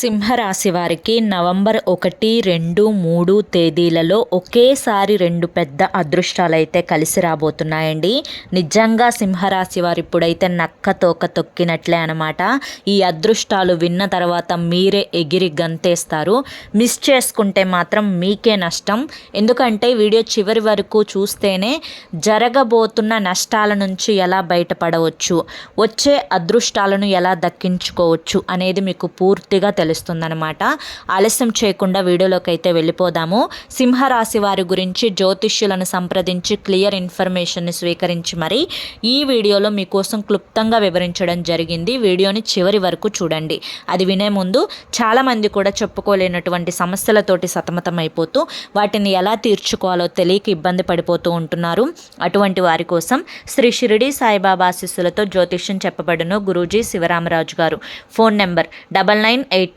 సింహరాశి వారికి నవంబర్ ఒకటి రెండు మూడు తేదీలలో ఒకేసారి రెండు పెద్ద అదృష్టాలు అయితే కలిసి రాబోతున్నాయండి. నిజంగా సింహరాశి వారు ఇప్పుడైతే నక్క తోక తొక్కినట్లే అనమాట ఈ అదృష్టాలు విన్న తర్వాత మీరే ఎగిరి గంతేస్తారు. మిస్ చేసుకుంటే మాత్రం మీకే నష్టం. ఎందుకంటే వీడియో చివరి వరకు చూస్తేనే జరగబోతున్న నష్టాల నుంచి ఎలా బయటపడవచ్చు వచ్చే అదృష్టాలను ఎలా దక్కించుకోవచ్చు అనేది మీకు పూర్తిగా తెలుస్తుందనమాట ఆలస్యం చేయకుండా వీడియోలోకి అయితే వెళ్ళిపోదాము. సింహరాశి వారి గురించి జ్యోతిష్యులను సంప్రదించి క్లియర్ ఇన్ఫర్మేషన్ని స్వీకరించి మరి ఈ వీడియోలో మీకోసం క్లుప్తంగా వివరించడం జరిగింది. వీడియోని చివరి వరకు చూడండి. అది వినే ముందు చాలామంది కూడా చెప్పుకోలేనటువంటి సమస్యలతోటి సతమతమైపోతూ వాటిని ఎలా తీర్చుకోవాలో తెలియక ఇబ్బంది పడిపోతూ ఉంటున్నారు. అటువంటి వారి కోసం శ్రీ షిరిడి సాయిబాబా ఆశీస్సులతో జ్యోతిష్యం చెప్పబడును Guruji Sivaramaraju garu. Phone number double nine eight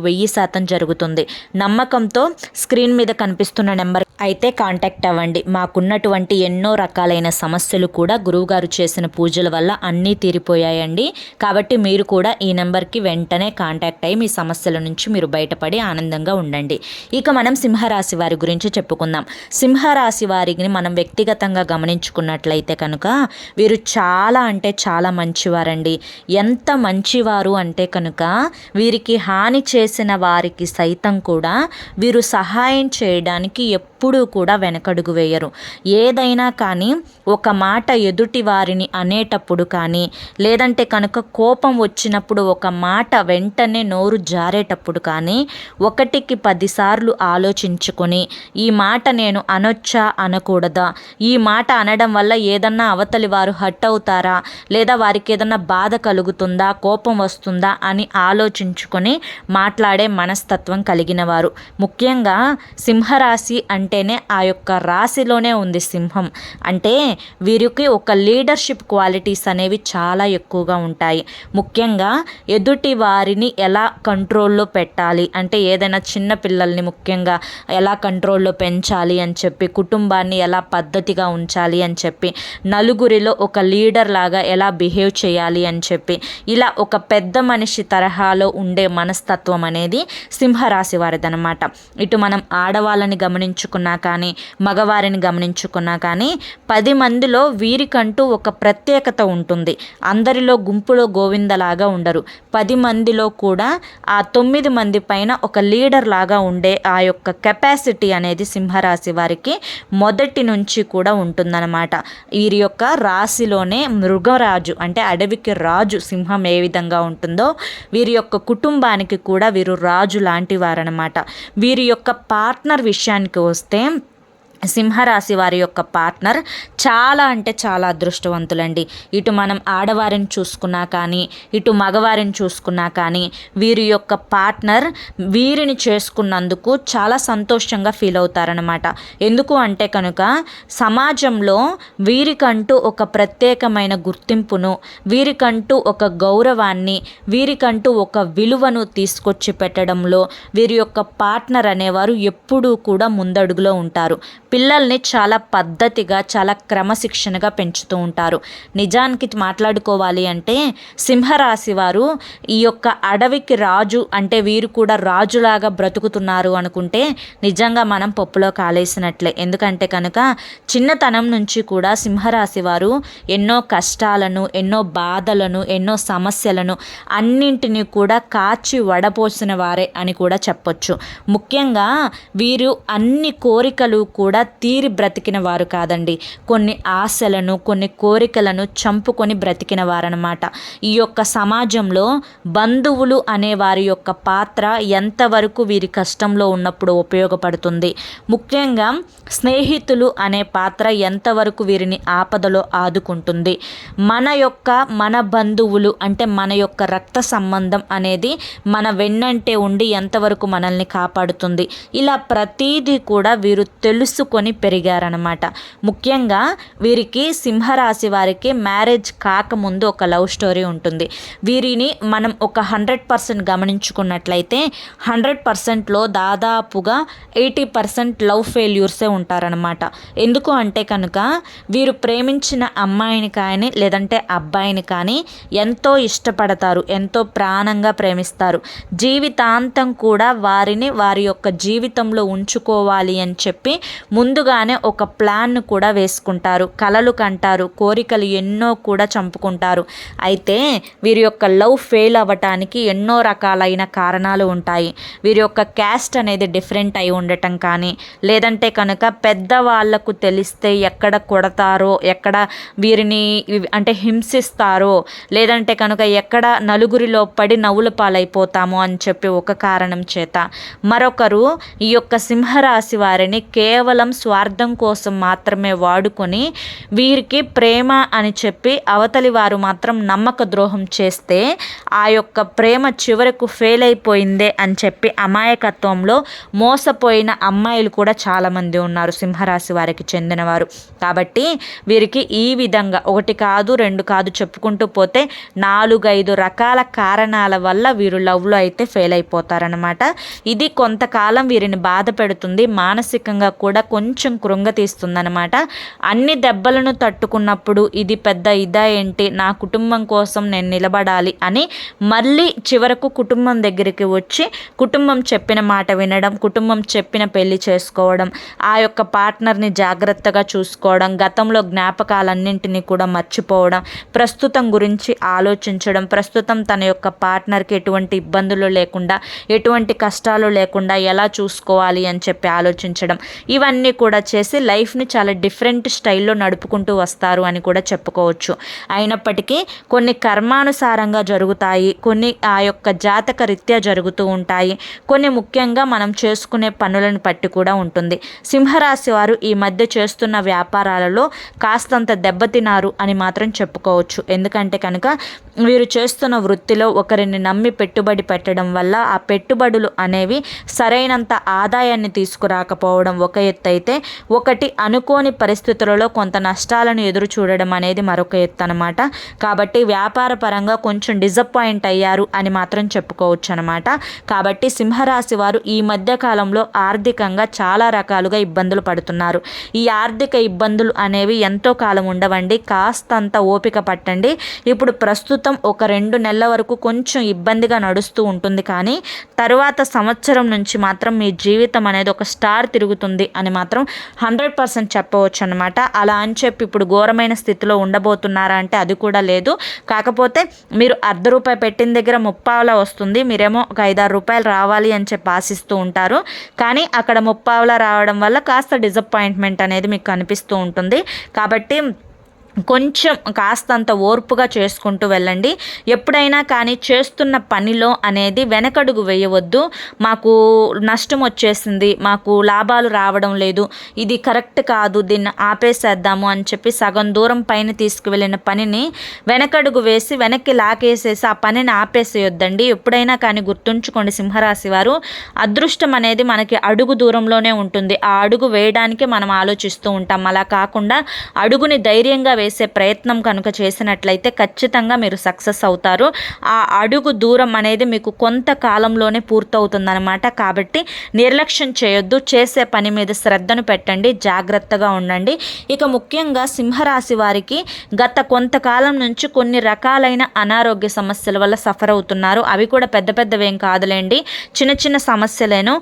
వెయ్యి శాతం జరుగుతుంది. నమ్మకంతో స్క్రీన్ మీద కనిపిస్తున్న నెంబర్ అయితే కాంటాక్ట్ అవ్వండి. మాకున్నటువంటి ఎన్నో రకాలైన సమస్యలు కూడా గురువుగారు చేసిన పూజల వల్ల అన్నీ తీరిపోయాయండి. కాబట్టి మీరు కూడా ఈ నెంబర్కి వెంటనే కాంటాక్ట్ అయ్యి మీ సమస్యల నుంచి మీరు బయటపడి ఆనందంగా ఉండండి. ఇక మనం సింహరాశి వారి గురించి చెప్పుకుందాం. సింహరాశి వారిని మనం వ్యక్తిగతంగా గమనించుకున్నట్లయితే కనుక వీరు చాలా అంటే చాలా మంచివారండి. ఎంత మంచివారు అంటే కనుక వీరికి హాని చేసి చేసిన వారికి సైతం కూడా వీరు సహాయం చేయడానికి ఎప్పుడూ కూడా వెనకడుగు వేయరు. ఏదైనా కానీ ఒక మాట ఎదుటి వారిని అనేటప్పుడు కానీ లేదంటే కనుక కోపం వచ్చినప్పుడు ఒక మాట వెంటనే నోరు జారేటప్పుడు కానీ ఒకటికి పదిసార్లు ఆలోచించుకొని ఈ మాట నేను అనొచ్చా? అనకూడదా? ఈ మాట అనడం వల్ల ఏదన్నా అవతలి వారు హట్ అవుతారా? లేదా వారికి ఏదన్నా బాధ కలుగుతుందా? కోపం వస్తుందా? అని ఆలోచించుకొని మాట్లాడే మనస్తత్వం కలిగిన వారు ముఖ్యంగా సింహరాశి అంటేనే ఆ యొక్క రాశిలోనే ఉంది సింహం. అంటే వీరికి ఒక లీడర్షిప్ క్వాలిటీస్ అనేవి చాలా ఎక్కువగా ఉంటాయి. ముఖ్యంగా ఎదుటి వారిని ఎలా కంట్రోల్లో పెట్టాలి? అంటే ఏదైనా చిన్న పిల్లల్ని ముఖ్యంగా ఎలా కంట్రోల్లో పెంచాలి అని చెప్పి కుటుంబాన్ని ఎలా పద్ధతిగా ఉంచాలి అని చెప్పి నలుగురిలో ఒక లీడర్ లాగా ఎలా బిహేవ్ చేయాలి అని చెప్పి ఇలా ఒక పెద్ద మనిషి తరహాలో ఉండే మనస్తత్వం అనేది సింహరాశి వారిదనమాట ఇటు మనం ఆడవాళ్ళని గమనించుకున్నా కానీ మగవారిని గమనించుకున్నా కానీ పది మందిలో వీరికంటూ ఒక ప్రత్యేకత ఉంటుంది. అందరిలో గుంపులో గోవిందలాగా ఉండరు. పది మందిలో కూడా ఆ తొమ్మిది మంది పైన ఒక లీడర్ లాగా ఉండే ఆ యొక్క కెపాసిటీ అనేది సింహరాశి వారికి మొదటి నుంచి కూడా ఉంటుందన్నమాట. వీరి యొక్క రాశిలోనే మృగరాజు అంటే అడవికి రాజు సింహం ఏ విధంగా ఉంటుందో వీరి యొక్క కుటుంబానికి కూడా వీరు రాజు లాంటి వారనమాట వీరి యొక్క పార్ట్నర్ విషయానికి వస్తే సింహరాశి వారి యొక్క పార్ట్నర్ చాలా అంటే చాలా అదృష్టవంతులండి. ఇటు మనం ఆడవారిని చూసుకున్నా కానీ ఇటు మగవారిని చూసుకున్నా కానీ వీరి యొక్క పార్ట్నర్ వీరిని చేసుకున్నందుకు చాలా సంతోషంగా ఫీల్ అవుతారనమాట ఎందుకు అంటే కనుక సమాజంలో వీరికంటూ ఒక ప్రత్యేకమైన గుర్తింపును వీరికంటూ ఒక గౌరవాన్ని వీరికంటూ ఒక విలువను తీసుకొచ్చి పెట్టడంలో వీరి యొక్క పార్ట్నర్ అనేవారు ఎప్పుడూ కూడా ముందడుగులో ఉంటారు. పిల్లల్ని చాలా పద్ధతిగా చాలా క్రమశిక్షణగా పెంచుతూ ఉంటారు. నిజానికి మాట్లాడుకోవాలి అంటే సింహరాశి వారు ఈ యొక్క అడవికి రాజు అంటే వీరు కూడా రాజులాగా బ్రతుకుతున్నారు అనుకుంటే నిజంగా మనం పప్పులో కాలేసినట్లే. ఎందుకంటే కనుక చిన్నతనం నుంచి కూడా సింహరాశి వారు ఎన్నో కష్టాలను ఎన్నో బాధలను ఎన్నో సమస్యలను అన్నింటినీ కూడా కాచి వడపోసిన వారే అని కూడా చెప్పొచ్చు. ముఖ్యంగా వీరు అన్ని కోరికలు కూడా తీరి బ్రతికిన వారు కాదండి. కొన్ని ఆశలను కొన్ని కోరికలను చంపుకొని బ్రతికిన వారనమాట ఈ యొక్క సమాజంలో బంధువులు అనే వారి యొక్క పాత్ర ఎంతవరకు వీరి కష్టంలో ఉన్నప్పుడు ఉపయోగపడుతుంది? ముఖ్యంగా స్నేహితులు అనే పాత్ర ఎంతవరకు వీరిని ఆపదలో ఆదుకుంటుంది? మన యొక్క మన బంధువులు అంటే మన యొక్క రక్త సంబంధం అనేది మన వెన్నంటే ఉండి ఎంతవరకు మనల్ని కాపాడుతుంది? ఇలా ప్రతీది కూడా వీరు తెలుసుకొని పెరిగారనమాట ముఖ్యంగా వీరికి సింహరాశి వారికి మ్యారేజ్ కాకముందు ఒక లవ్ స్టోరీ ఉంటుంది. వీరిని మనం ఒక హండ్రెడ్ పర్సెంట్ గమనించుకున్నట్లయితే హండ్రెడ్ పర్సెంట్లో దాదాపుగా ఎయిటీ పర్సెంట్ లవ్ ఫెయిల్యూర్సే ఉంటారనమాట ఎందుకు అంటే కనుక వీరు ప్రేమించిన అమ్మాయిని కానీ లేదంటే అబ్బాయిని కానీ ఎంతో ఇష్టపడతారు ఎంతో ప్రాణంగా ప్రేమిస్తారు. జీవితాంతం కూడా వారిని వారి యొక్క జీవితంలో ఉంచుకోవాలి అని చెప్పి ముందుగానే ఒక ప్లాన్ను కూడా వేసుకుంటారు. కలలు కంటారు. కోరికలు ఎన్నో కూడా చంపుకుంటారు. అయితే వీరి యొక్క లవ్ ఫెయిల్ అవ్వటానికి ఎన్నో రకాలైన కారణాలు ఉంటాయి. వీరి యొక్క క్యాస్ట్ అనేది డిఫరెంట్ అయి ఉండటం కానీ లేదంటే కనుక పెద్దవాళ్ళకు తెలిస్తే ఎక్కడ కొడతారో ఎక్కడ వీరిని అంటే హింసిస్తారో లేదంటే కనుక ఎక్కడ నలుగురిలో పడి నవ్వుల పాలైపోతాము అని చెప్పి ఒక కారణం చేత. మరొకరు ఈ యొక్క సింహరాశి వారిని కేవలం స్వార్థం కోసం మాత్రమే వాడుకొని వీరికి ప్రేమ అని చెప్పి అవతలి వారు మాత్రం నమ్మక ద్రోహం చేస్తే ఆ యొక్క ప్రేమ చివరకు ఫెయిల్ అయిపోయిందే అని చెప్పి అమాయకత్వంలో మోసపోయిన అమ్మాయిలు కూడా చాలామంది ఉన్నారు సింహరాశి వారికి చెందినవారు. కాబట్టి వీరికి ఈ విధంగా ఒకటి కాదు రెండు కాదు చెప్పుకుంటూ పోతే నాలుగైదు రకాల కారణాల వల్ల వీరు లవ్లో అయితే ఫెయిల్ అయిపోతారనమాట ఇది కొంతకాలం వీరిని బాధ పెడుతుంది మానసికంగా కూడా కొంచెం కృంగతీస్తుందనమాట అన్ని దెబ్బలను తట్టుకున్నప్పుడు ఇది పెద్ద ఇదా ఏంటి? నా కుటుంబం కోసం నేను నిలబడాలి అని మళ్ళీ చివరకు కుటుంబం దగ్గరికి వచ్చి కుటుంబం చెప్పిన మాట వినడం కుటుంబం చెప్పిన పెళ్ళి చేసుకోవడం ఆ యొక్క పార్ట్నర్ని జాగ్రత్తగా చూసుకోవడం గతంలో జ్ఞాపకాలన్నింటినీ కూడా మర్చిపోవడం ప్రస్తుతం గురించి ఆలోచించడం ప్రస్తుతం తన యొక్క పార్ట్నర్కి ఎటువంటి ఇబ్బందులు లేకుండా ఎటువంటి కష్టాలు లేకుండా ఎలా చూసుకోవాలి అని చెప్పి ఆలోచించడం. ఇవన్నీ కూడా చేసి లైఫ్ని చాలా డిఫరెంట్ స్టైల్లో నడుపుకుంటూ వస్తారు అని కూడా చెప్పుకోవచ్చు. అయినప్పటికీ కొన్ని కర్మానుసారంగా జరుగుతాయి కొన్ని ఆ యొక్క జాతక రీత్యా జరుగుతూ ఉంటాయి. కొన్ని ముఖ్యంగా మనం చేసుకునే పనులను బట్టి కూడా ఉంటుంది. సింహరాశి వారు ఈ మధ్య చేస్తున్న వ్యాపారాలలో కాస్తంత దెబ్బతినారు అని మాత్రం చెప్పుకోవచ్చు. ఎందుకంటే కనుక వీరు చేస్తున్న వృత్తిలో ఒకరిని నమ్మి పెట్టుబడి పెట్టడం వల్ల ఆ పెట్టుబడులు అనేవి సరైనంత ఆదాయాన్ని తీసుకురాకపోవడం ఒక ఎత్తు. అయితే ఒకటి అనుకోని పరిస్థితులలో కొంత నష్టాలను ఎదురు చూడడం అనేది మరొక ఎత్తు అనమాట కాబట్టి వ్యాపార పరంగా కొంచెం డిసప్పాయింట్ అయ్యారు అని మాత్రం చెప్పుకోవచ్చు అనమాట కాబట్టి సింహరాశి వారు ఈ మధ్య కాలంలో ఆర్థికంగా చాలా రకాలుగా ఇబ్బందులు పడుతున్నారు. ఈ ఆర్థిక ఇబ్బందులు అనేవి ఎంతో కాలం ఉండవండి. కాస్తంత ఓపిక పట్టండి. ఇప్పుడు ప్రస్తుతం ఒక రెండు నెలల వరకు కొంచెం ఇబ్బందిగా నడుస్తూ ఉంటుంది కానీ తర్వాత సంవత్సరం నుంచి మాత్రం మీ జీవితం అనేది ఒక స్టార్ తిరుగుతుంది అని మాత్రం హండ్రెడ్ పర్సెంట్ చెప్పవచ్చు అనమాట అలా అని చెప్పి ఇప్పుడు ఘోరమైన స్థితిలో ఉండబోతున్నారా అంటే అది కూడా లేదు. కాకపోతే మీరు అర్ధ రూపాయి పెట్టిన దగ్గర ముప్పావలా వస్తుంది. మీరేమో ఒక ఐదారు రూపాయలు రావాలి అని చెప్పి ఆశిస్తూ ఉంటారు. కానీ అక్కడ ముప్పావలా రావడం వల్ల కాస్త డిసప్పాయింట్మెంట్ అనేది మీకు కనిపిస్తూ ఉంటుంది. కాబట్టి కొంచెం కాస్తంత ఓర్పుగా చేసుకుంటూ వెళ్ళండి. ఎప్పుడైనా కానీ చేస్తున్న పనిలో అనేది వెనకడుగు వేయవద్దు. మాకు నష్టం వచ్చేసింది మాకు లాభాలు రావడం లేదు ఇది కరెక్ట్ కాదు దీన్ని ఆపేసేద్దాము అని చెప్పి సగం దూరం పైన తీసుకువెళ్ళిన పనిని వెనకడుగు వేసి వెనక్కి లాకేసేసి ఆ పనిని ఆపేసేయొద్దండి. ఎప్పుడైనా కానీ గుర్తుంచుకోండి సింహరాశి వారు. అదృష్టం అనేది మనకి అడుగు దూరంలోనే ఉంటుంది. ఆ అడుగు వేయడానికి మనం ఆలోచిస్తూ ఉంటాం. అలా కాకుండా అడుగుని ధైర్యంగా వేసే ప్రయత్నం కనుక చేసినట్లయితే ఖచ్చితంగా మీరు సక్సెస్ అవుతారు. ఆ అడుగు దూరం అనేది మీకు కొంతకాలంలోనే పూర్తవుతుందనమాట కాబట్టి నిర్లక్ష్యం చేయొద్దు. చేసే పని మీద శ్రద్ధను పెట్టండి. జాగ్రత్తగా ఉండండి. ఇక ముఖ్యంగా సింహరాశి వారికి గత కొంతకాలం నుంచి కొన్ని రకాలైన అనారోగ్య సమస్యల వల్ల సఫర్ అవుతున్నారు. అవి కూడా పెద్ద పెద్దవేం కాదులేండి. చిన్న చిన్న సమస్యలేను.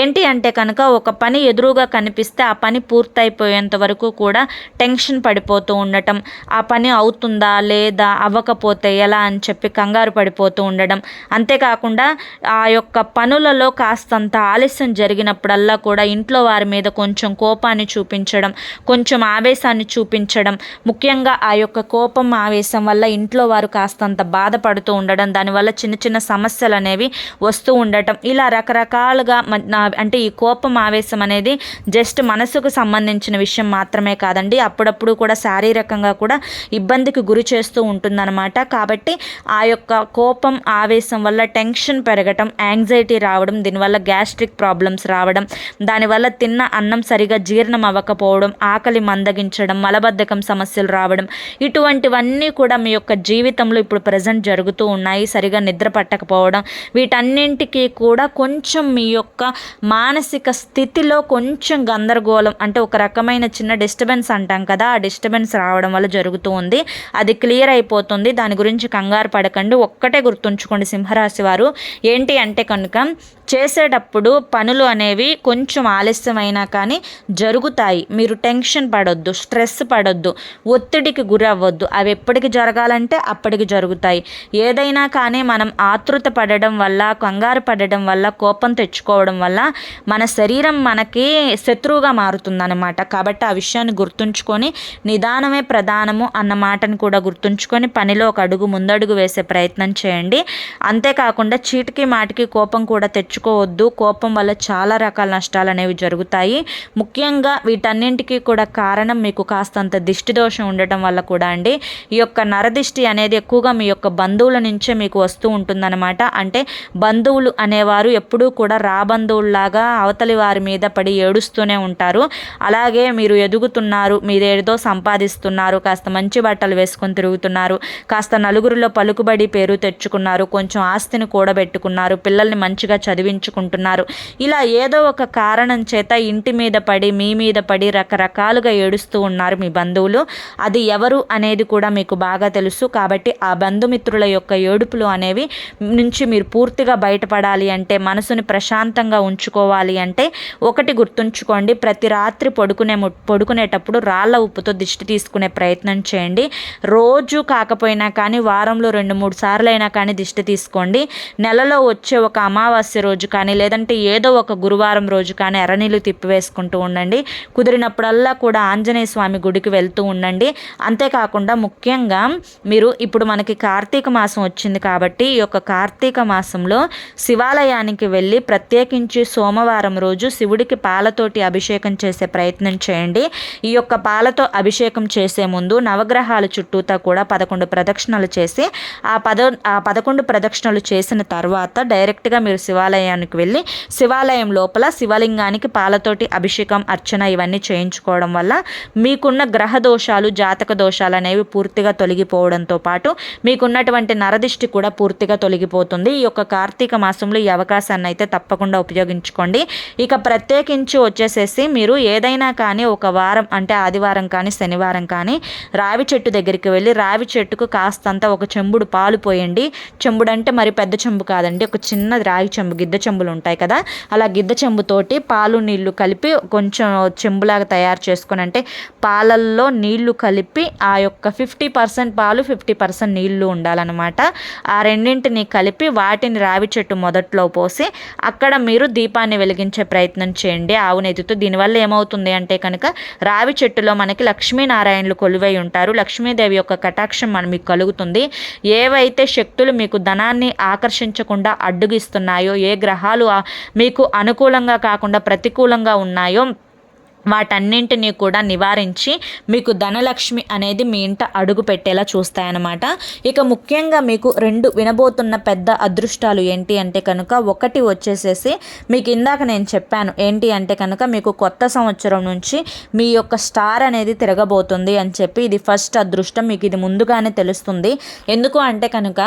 ఏంటి అంటే కనుక ఒక పని ఎదురుగా కనిపిస్తే ఆ పని పూర్తయిపోయేంత వరకు కూడా టెన్షన్ పడిపోతూ ఉండటం ఉండటం ఆ పని అవుతుందా లేదా అవ్వకపోతే ఎలా అని చెప్పి కంగారు పడిపోతూ ఉండడం. అంతేకాకుండా ఆ యొక్క పనులలో కాస్తంత ఆలస్యం జరిగినప్పుడల్లా కూడా ఇంట్లో వారి మీద కొంచెం కోపాన్ని చూపించడం కొంచెం ఆవేశాన్ని చూపించడం ముఖ్యంగా ఆ యొక్క కోపం ఆవేశం వల్ల ఇంట్లో వారు కాస్తంత బాధపడుతూ ఉండడం దానివల్ల చిన్న చిన్న సమస్యలు అనేవి వస్తూ ఉండటం. ఇలా రకరకాలుగా మ- అంటే ఈ కోపం ఆవేశం అనేది జస్ట్ మనసుకు సంబంధించిన విషయం మాత్రమే కాదండి. అప్పుడప్పుడు కూడా శారీరక శారీరకంగా కూడా ఇబ్బందికి గురి చేస్తూ ఉంటుందన్నమాట. కాబట్టి ఆ యొక్క కోపం ఆవేశం వల్ల టెన్షన్ పెరగటం యాంగ్జైటీ రావడం దీనివల్ల గ్యాస్ట్రిక్ ప్రాబ్లమ్స్ రావడం దానివల్ల తిన్న అన్నం సరిగా జీర్ణం అవ్వకపోవడం ఆకలి మందగించడం మలబద్ధకం సమస్యలు రావడం ఇటువంటివన్నీ కూడా మీ యొక్క జీవితంలో ఇప్పుడు ప్రజెంట్ జరుగుతూ ఉన్నాయి. సరిగా నిద్ర పట్టకపోవడం వీటన్నింటికి కూడా కొంచెం మీ యొక్క మానసిక స్థితిలో కొంచెం గందరగోళం అంటే ఒక రకమైన చిన్న డిస్టర్బెన్స్ అంటాం కదా ఆ డిస్టర్బెన్స్ రావడం రావడం వల్ల జరుగుతూ ఉంది. అది క్లియర్ అయిపోతుంది. దాని గురించి కంగారు పడకండి. ఒక్కటే గుర్తుంచుకోండి సింహరాశి వారు. ఏంటి అంటే కనుక చేసేటప్పుడు పనులు అనేవి కొంచెం ఆలస్యమైనా కానీ జరుగుతాయి. మీరు టెన్షన్ పడొద్దు స్ట్రెస్ పడొద్దు ఒత్తిడికి గురి అవ్వద్దు అవి ఎప్పటికి జరగాలంటే అప్పటికి జరుగుతాయి. ఏదైనా కానీ మనం ఆతృత పడడం వల్ల కంగారు పడడం వల్ల కోపం తెచ్చుకోవడం వల్ల మన శరీరం మనకి శత్రువుగా మారుతుందన్నమాట. కాబట్టి ఆ విషయాన్ని గుర్తుంచుకొని నిదానమే ప్రధానము అన్న మాటను కూడా గుర్తుంచుకొని పనిలో ఒక అడుగు ముందడుగు వేసే ప్రయత్నం చేయండి. అంతేకాకుండా చీటికి మాటికి కోపం కూడా తెచ్చుకోవద్దు. కోపం వల్ల చాలా రకాల నష్టాలు అనేవి జరుగుతాయి. ముఖ్యంగా వీటన్నింటికి కూడా కారణం మీకు కాస్తంత దిష్టి దోషం ఉండటం వల్ల కూడా అండి. ఈ యొక్క నరదిష్టి అనేది ఎక్కువగా మీ యొక్క బంధువుల నుంచే మీకు వస్తూ ఉంటుందన్నమాట. అంటే బంధువులు అనేవారు ఎప్పుడూ కూడా రాబంధువుల్లాగా అవతలి వారి మీద పడి ఏడుస్తూనే ఉంటారు. అలాగే మీరు ఎదుగుతున్నారు మీరు ఏదో సంపాదిస్తున్నారు కాస్త మంచి బట్టలు వేసుకొని తిరుగుతున్నారు. కాస్త నలుగురిలో పలుకుబడి పేరు తెచ్చుకున్నారు. కొంచెం ఆస్తిని కూడబెట్టుకున్నారు. పిల్లల్ని మంచిగా చదివించుకుంటున్నారు. ఇలా ఏదో ఒక కారణం చేత ఇంటి మీద పడి మీ మీద పడి రకరకాలుగా ఏడుస్తూ ఉన్నారు మీ బంధువులు. అది ఎవరు అనేది కూడా మీకు బాగా తెలుసు. కాబట్టి ఆ బంధుమిత్రుల యొక్క ఏడుపులు అనేవి నుంచి మీరు పూర్తిగా బయటపడాలి అంటే మనసుని ప్రశాంతంగా ఉంచుకోవాలి అంటే ఒకటి గుర్తుంచుకోండి. ప్రతి రాత్రి పడుకునే ము- పడుకునేటప్పుడు రాళ్ళ ఉప్పుతో దిష్టి తీసుకునే ప్రయత్నం చేయండి. రోజు కాకపోయినా కానీ వారంలో రెండు మూడు సార్లు అయినా కానీ దిష్టి తీసుకోండి. నెలలో వచ్చే ఒక అమావాస్య రోజు కానీ లేదంటే ఏదో ఒక గురువారం రోజు కానీ ఎర్రనీళ్ళు తిప్పివేసుకుంటూ ఉండండి. కుదిరినప్పుడల్లా కూడా ఆంజనేయ స్వామి గుడికి వెళ్తూ ఉండండి. అంతేకాకుండా ముఖ్యంగా మీరు ఇప్పుడు మనకి కార్తీక మాసం వచ్చింది కాబట్టి ఈ యొక్క కార్తీక మాసంలో శివాలయానికి వెళ్ళి ప్రత్యేకించి సోమవారం రోజు శివుడికి పాలతోటి అభిషేకం చేసే ప్రయత్నం చేయండి. ఈ యొక్క పాలతో అభిషేకం చేసే ముందు నవగ్రహాల చుట్టూతా కూడా పదకొండు ప్రదక్షిణలు చేసి ఆ పద ఆ పదకొండు ప్రదక్షిణలు చేసిన తర్వాత డైరెక్ట్గా మీరు శివాలయానికి వెళ్ళి శివాలయం లోపల శివలింగానికి పాలతోటి అభిషేకం అర్చన ఇవన్నీ చేయించుకోవడం వల్ల మీకున్న గ్రహ దోషాలు జాతక దోషాలు అనేవి పూర్తిగా తొలగిపోవడంతో పాటు మీకున్నటువంటి నరదిష్టి కూడా పూర్తిగా తొలగిపోతుంది. ఈ యొక్క కార్తీక మాసంలో ఈ అవకాశాన్ని అయితే తప్పకుండా ఉపయోగించుకోండి. ఇక ప్రత్యేకించి వచ్చేసేసి మీరు ఏదైనా కానీ ఒక వారం అంటే ఆదివారం కానీ శనివారం కానీ రావి చెట్టు దగ్గరికి వెళ్ళి రావి చెట్టుకు కాస్తంత ఒక చెంబుడు పాలు పోయండి. చెంబుడు అంటే మరి పెద్ద చెంబు కాదండి. ఒక చిన్న రాగి చెంబు గిద్ద చెంబులు ఉంటాయి కదా. అలా గిద్ద చెంబుతోటి పాలు నీళ్ళు కలిపి కొంచెం చెంబులాగా తయారు చేసుకొని అంటే పాలల్లో నీళ్ళు కలిపి ఆ యొక్క ఫిఫ్టీ పర్సెంట్ పాలు ఫిఫ్టీ పర్సెంట్ నీళ్ళు ఉండాలన్నమాట. ఆ రెండింటిని కలిపి వాటిని రావి చెట్టు మొదట్లో పోసి అక్కడ మీరు దీపాన్ని వెలిగించే ప్రయత్నం చేయండి ఆవు నెత్తితో దీనివల్ల ఏమవుతుంది అంటే కనుక రావి చెట్టులో మనకి లక్ష్మీనారాయణలు కొలువై ఉంటారు. లక్ష్మీదేవి యొక్క కటాక్షం మన మీకు కలుగుతుంది. ఏవైతే శక్తులు మీకు ధనాన్ని ఆకర్షించకుండా అడ్డుగిస్తున్నాయో ఏ గ్రహాలు మీకు అనుకూలంగా కాకుండా ప్రతికూలంగా ఉన్నాయో వాటన్నింటినీ కూడా నివారించి మీకు ధనలక్ష్మి అనేది మీ ఇంట అడుగు పెట్టేలా చూస్తాయన్నమాట. ఇక ముఖ్యంగా మీకు రెండు వినబోతున్న పెద్ద అదృష్టాలు ఏంటి అంటే కనుక ఒకటి వచ్చేసేసి మీకు ఇందాక నేను చెప్పాను ఏంటి అంటే కనుక మీకు కొత్త సంవత్సరం నుంచి మీ యొక్క స్టార్ అనేది తిరగబోతుంది అని చెప్పి ఇది ఫస్ట్ అదృష్టం మీకు ఇది ముందుగానే తెలుస్తుంది. ఎందుకు అంటే కనుక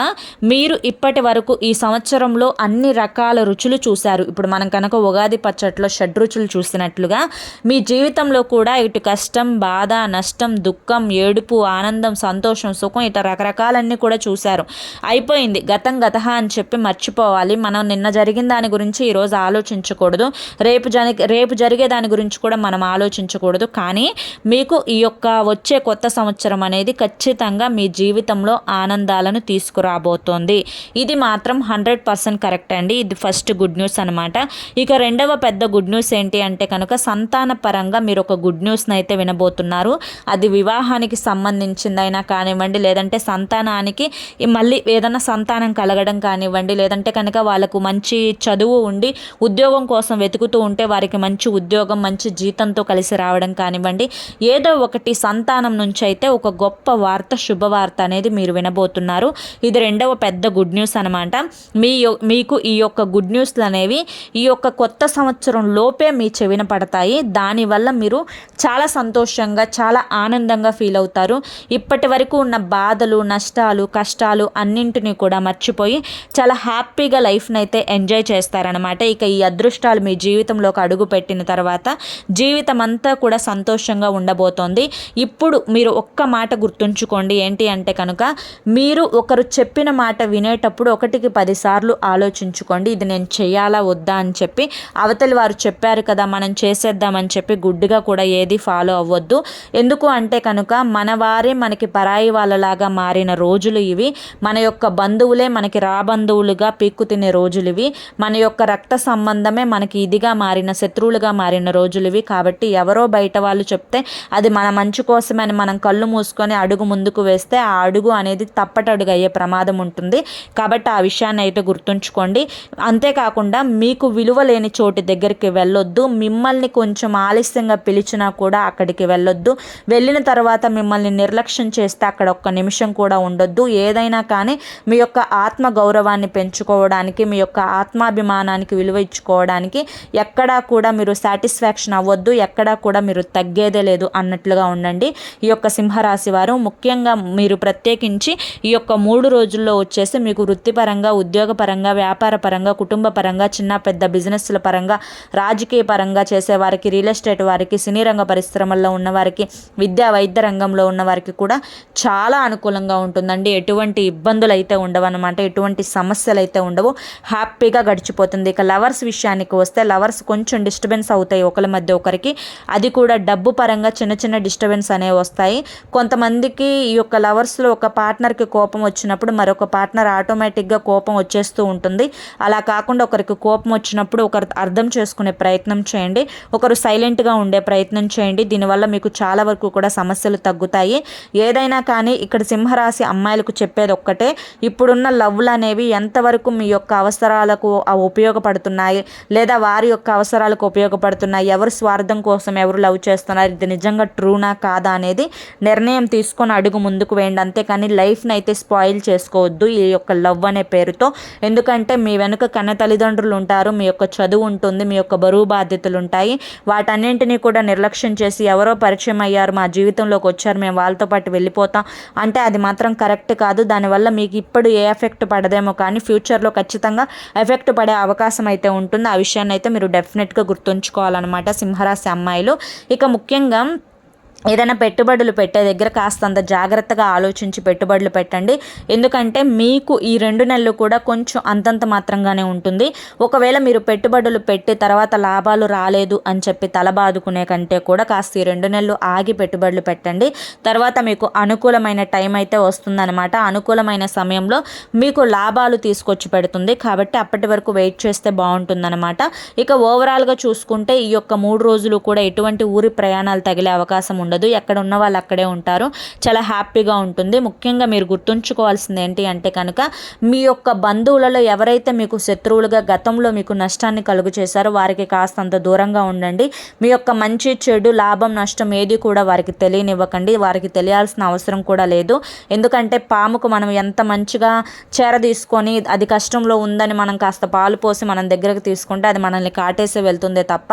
మీరు ఇప్పటి వరకు ఈ సంవత్సరంలో అన్ని రకాల రుచులు చూశారు. ఇప్పుడు మనం కనుక ఉగాది పచ్చట్లో షడ్ రుచులు చూసినట్లుగా మీ జీవితంలో కూడా ఇటు కష్టం బాధ నష్టం దుఃఖం ఏడుపు ఆనందం సంతోషం సుఖం ఇట రకరకాలన్నీ కూడా చూశారు. అయిపోయింది. గతం గత అని చెప్పి మర్చిపోవాలి. మనం నిన్న జరిగిన దాని గురించి ఈరోజు ఆలోచించకూడదు. రేపు జరి రేపు జరిగే దాని గురించి కూడా మనం ఆలోచించకూడదు. కానీ మీకు ఈ యొక్క వచ్చే కొత్త సంవత్సరం అనేది ఖచ్చితంగా మీ జీవితంలో ఆనందాలను తీసుకురాబోతోంది. ఇది మాత్రం హండ్రెడ్ పర్సెంట్ కరెక్ట్ అండి. ఇది ఫస్ట్ గుడ్ న్యూస్ అనమాట ఇక రెండవ పెద్ద గుడ్ న్యూస్ ఏంటి అంటే కనుక సంతాన పరంగా మీరు ఒక గుడ్ న్యూస్ని అయితే వినబోతున్నారు. అది వివాహానికి సంబంధించిందైనా కానివ్వండి లేదంటే సంతానానికి మళ్ళీ ఏదైనా సంతానం కలగడం కానివ్వండి లేదంటే కనుక వాళ్ళకు మంచి చదువు ఉండి ఉద్యోగం కోసం వెతుకుతూ ఉంటే వారికి మంచి ఉద్యోగం మంచి జీతంతో కలిసి రావడం కానివ్వండి ఏదో ఒకటి సంతానం నుంచి అయితే ఒక గొప్ప వార్త శుభవార్త అనేది మీరు వినబోతున్నారు. ఇది రెండవ పెద్ద గుడ్ న్యూస్ అనమాట మీ మీకు ఈ యొక్క గుడ్ న్యూస్లు అనేవి ఈ యొక్క కొత్త సంవత్సరం లోపే మీ చెవిన పడతాయి. దాని దానివల్ల మీరు చాలా సంతోషంగా చాలా ఆనందంగా ఫీల్ అవుతారు. ఇప్పటి వరకు ఉన్న బాధలు నష్టాలు కష్టాలు అన్నింటినీ కూడా మర్చిపోయి చాలా హ్యాపీగా లైఫ్ని అయితే ఎంజాయ్ చేస్తారనమాట ఇక ఈ అదృష్టాలు మీ జీవితంలోకి అడుగు పెట్టిన తర్వాత జీవితం అంతా కూడా సంతోషంగా ఉండబోతోంది. ఇప్పుడు మీరు ఒక్క మాట గుర్తుంచుకోండి. ఏంటి అంటే కనుక మీరు ఒకరు చెప్పిన మాట వినేటప్పుడు ఒకటికి పదిసార్లు ఆలోచించుకోండి. ఇది నేను చేయాలా వద్దా అని చెప్పి అవతలి వారు చెప్పారు కదా మనం చేసేద్దామని చెప్పి గుడ్డిగా కూడా ఏది ఫాలో అవ్వద్దు. ఎందుకు అంటే కనుక మన వారే మనకి పరాయి వాళ్ళలాగా మారిన రోజులు ఇవి. మన యొక్క బంధువులే మనకి రాబంధువులుగా పీక్కు తినే రోజులు ఇవి. మన యొక్క రక్త సంబంధమే మనకి ఇదిగా మారిన శత్రువులుగా మారిన రోజులు ఇవి. కాబట్టి ఎవరో బయట వాళ్ళు చెప్తే అది మన మంచి కోసమని మనం కళ్ళు మూసుకొని అడుగు ముందుకు వేస్తే ఆ అడుగు అనేది తప్పటడుగు అయ్యే ప్రమాదం ఉంటుంది. కాబట్టి ఆ విషయాన్ని అయితే గుర్తుంచుకోండి. అంతేకాకుండా మీకు విలువ లేని చోటు దగ్గరికి వెళ్ళొద్దు. మిమ్మల్ని కొంచెం ఆలస్యంగా పిలిచినా కూడా అక్కడికి వెళ్ళొద్దు. వెళ్ళిన తర్వాత మిమ్మల్ని నిర్లక్ష్యం చేస్తే అక్కడ ఒక్క నిమిషం కూడా ఉండొద్దు. ఏదైనా కానీ మీ యొక్క ఆత్మ గౌరవాన్ని పెంచుకోవడానికి మీ యొక్క ఆత్మాభిమానానికి విలువ ఇచ్చుకోవడానికి ఎక్కడా కూడా మీరు సాటిస్ఫాక్షన్ అవ్వద్దు. ఎక్కడా కూడా మీరు తగ్గేదే లేదు అన్నట్లుగా ఉండండి. ఈ యొక్క సింహరాశి వారు ముఖ్యంగా మీరు ప్రత్యేకించి ఈ యొక్క మూడు రోజుల్లో వచ్చేసి మీకు వృత్తిపరంగా ఉద్యోగపరంగా వ్యాపార పరంగా కుటుంబ పరంగా చిన్న పెద్ద బిజినెస్ల పరంగా రాజకీయ పరంగా చేసేవారికి రియల్ ఎస్టేట్ వారికి సినీ రంగ పరిశ్రమల్లో ఉన్నవారికి విద్యా వైద్య రంగంలో ఉన్నవారికి కూడా చాలా అనుకూలంగా ఉంటుందండి. ఎటువంటి ఇబ్బందులు అయితే ఉండవు అనమాట ఎటువంటి సమస్యలు అయితే ఉండవు. హ్యాపీగా గడిచిపోతుంది. ఇక లవర్స్ విషయానికి వస్తే లవర్స్ కొంచెం డిస్టర్బెన్స్ అవుతాయి ఒకరి మధ్య ఒకరికి. అది కూడా డబ్బు పరంగా చిన్న చిన్న డిస్టర్బెన్స్ అనేవి వస్తాయి. కొంతమందికి ఈ యొక్క లవర్స్లో ఒక పార్ట్నర్కి కోపం వచ్చినప్పుడు మరొక పార్ట్నర్ ఆటోమేటిక్గా కోపం వచ్చేస్తూ ఉంటుంది. అలా కాకుండా ఒకరికి కోపం వచ్చినప్పుడు ఒకరు అర్థం చేసుకునే ప్రయత్నం చేయండి. ఒకరు సైలెంట్ సైలెంట్గా ఉండే ప్రయత్నం చేయండి. దీనివల్ల మీకు చాలా వరకు కూడా సమస్యలు తగ్గుతాయి. ఏదైనా కానీ ఇక్కడ సింహరాశి అమ్మాయిలకు చెప్పేది ఒక్కటే. ఇప్పుడున్న లవ్లు అనేవి ఎంతవరకు మీ యొక్క అవసరాలకు ఉపయోగపడుతున్నాయి? లేదా వారి యొక్క అవసరాలకు ఉపయోగపడుతున్నాయి? ఎవరు స్వార్థం కోసం ఎవరు లవ్ చేస్తున్నారు? ఇది నిజంగా ట్రూనా కాదా అనేది నిర్ణయం తీసుకొని అడుగు ముందుకు వేయండి. అంతేకాని లైఫ్ని అయితే స్పాయిల్ చేసుకోవద్దు ఈ యొక్క లవ్ అనే పేరుతో. ఎందుకంటే మీ వెనుక కన్న తల్లిదండ్రులు ఉంటారు మీ యొక్క చదువు ఉంటుంది మీ యొక్క బరువు బాధ్యతలు ఉంటాయి. వాటన్నింటినీ కూడా నిర్లక్ష్యం చేసి ఎవరో పరిచయం అయ్యారు మా జీవితంలోకి వచ్చారు మేము వాళ్ళతో పాటు వెళ్ళిపోతాం. అంటే అది మాత్రం కరెక్ట్ కాదు. దానివల్ల మీకు ఇప్పుడు ఏ ఎఫెక్ట్ పడదేమో కానీ ఫ్యూచర్లో ఖచ్చితంగా ఎఫెక్ట్ పడే అవకాశం అయితే ఉంటుంది. ఆ విషయాన్ని అయితే మీరు డెఫినెట్గా గుర్తుంచుకోవాలన్నమాట సింహరాశి అమ్మాయిలు. ఇక ముఖ్యంగా ఏదైనా పెట్టుబడులు పెట్టే దగ్గర కాస్తంత జాగ్రత్తగా ఆలోచించి పెట్టుబడులు పెట్టండి. ఎందుకంటే మీకు ఈ రెండు నెలలు కూడా కొంచెం అంతంత మాత్రంగానే ఉంటుంది. ఒకవేళ మీరు పెట్టుబడులు పెట్టి తర్వాత లాభాలు రాలేదు అని చెప్పి తలబాదుకునే కంటే కూడా కాస్త ఈ రెండు నెలలు ఆగి పెట్టుబడులు పెట్టండి. తర్వాత మీకు అనుకూలమైన టైం అయితే వస్తుందన్నమాట. అనుకూలమైన సమయంలో మీకు లాభాలు తీసుకొచ్చి పెడుతుంది. కాబట్టి అప్పటి వరకు వెయిట్ చేస్తే బాగుంటుందన్నమాట. ఇక ఓవరాల్గా చూసుకుంటే ఈ యొక్క మూడు రోజులు కూడా ఎటువంటి ఊరి ప్రయాణాలు తగిలే అవకాశం ఉండదు. ఎక్కడ ఉన్న వాళ్ళు అక్కడే ఉంటారు. చాలా హ్యాపీగా ఉంటుంది. ముఖ్యంగా మీరు గుర్తుంచుకోవాల్సింది ఏంటి అంటే కనుక మీ యొక్క బంధువులలో ఎవరైతే మీకు శత్రువులుగా గతంలో మీకు నష్టాన్ని కలుగు చేశారో వారికి కాస్తంత దూరంగా ఉండండి. మీ యొక్క మంచి చెడు లాభం నష్టం ఏది కూడా వారికి తెలియనివ్వకండి. వారికి తెలియాల్సిన అవసరం కూడా లేదు. ఎందుకంటే పాముకు మనం ఎంత మంచిగా చేర తీసుకొని అది కష్టంలో ఉందని మనం కాస్త పాలు పోసి మనం దగ్గరకు తీసుకుంటే అది మనల్ని కాటేసి వెళ్తుందే తప్ప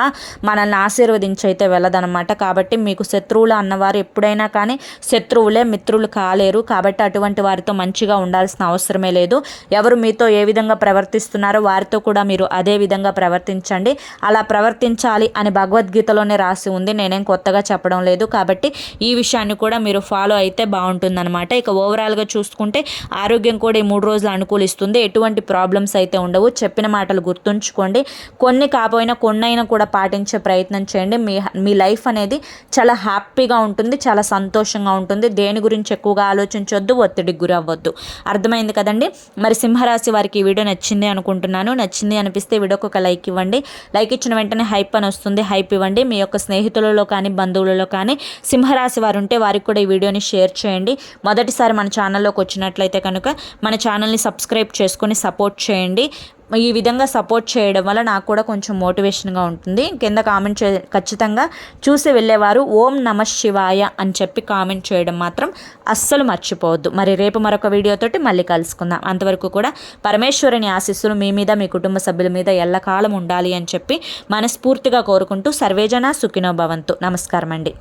మనల్ని ఆశీర్వదించి అయితే వెళ్ళదనమాట కాబట్టి మీకు శత్రువు శత్రువులు అన్నవారు ఎప్పుడైనా కానీ శత్రువులే మిత్రులు కాలేరు. కాబట్టి అటువంటి వారితో మంచిగా ఉండాల్సిన అవసరమే లేదు. ఎవరు మీతో ఏ విధంగా ప్రవర్తిస్తున్నారో వారితో కూడా మీరు అదే విధంగా ప్రవర్తించండి. అలా ప్రవర్తించాలి అని భగవద్గీతలోనే రాసి ఉంది. నేనేం కొత్తగా చెప్పడం లేదు. కాబట్టి ఈ విషయాన్ని కూడా మీరు ఫాలో అయితే బాగుంటుందన్నమాట. ఇక ఓవరాల్గా చూసుకుంటే ఆరోగ్యం కూడా ఈ మూడు రోజులు అనుకూలిస్తుంది. ఎటువంటి ప్రాబ్లమ్స్ అయితే ఉండవు. చెప్పిన మాటలు గుర్తుంచుకోండి. కొన్ని కాపోయినా కొన్నైనా కూడా పాటించే ప్రయత్నం చేయండి. మీ మీ లైఫ్ అనేది చాలా హ్యాపీ హ్యాపీగా ఉంటుంది చాలా సంతోషంగా ఉంటుంది. దేని గురించి ఎక్కువగా ఆలోచించవద్దు ఒత్తిడికి గురవ్వద్దు. అర్థమైంది కదండి? మరి సింహరాశి వారికి ఈ వీడియో నచ్చింది అనుకుంటున్నాను. నచ్చింది అనిపిస్తే వీడియోకి ఒక లైక్ ఇవ్వండి. లైక్ ఇచ్చిన వెంటనే హైప్ అని వస్తుంది హైప్ ఇవ్వండి. మీ యొక్క స్నేహితులలో కానీ బంధువులలో కానీ సింహరాశి వారు ఉంటే వారికి కూడా ఈ వీడియోని షేర్ చేయండి. మొదటిసారి మన ఛానల్లోకి వచ్చినట్లయితే కనుక మన ఛానల్ని సబ్స్క్రైబ్ చేసుకొని సపోర్ట్ చేయండి. ఈ విధంగా సపోర్ట్ చేయడం వల్ల నాకు కూడా కొంచెం మోటివేషన్గా ఉంటుంది. కింద కామెంట్ చే ఖచ్చితంగా చూసి వెళ్ళేవారు ఓం నమ శివాయ అని చెప్పి కామెంట్ చేయడం మాత్రం అస్సలు మర్చిపోవద్దు. మరి రేపు మరొక వీడియోతోటి మళ్ళీ కలుసుకుందాం. అంతవరకు కూడా పరమేశ్వరుని ఆశీస్సులు మీ మీద మీ కుటుంబ సభ్యుల మీద ఎల్లకాలం ఉండాలి అని చెప్పి మనస్ఫూర్తిగా కోరుకుంటూ సర్వేజన సుఖినో భవంతు. నమస్కారం అండి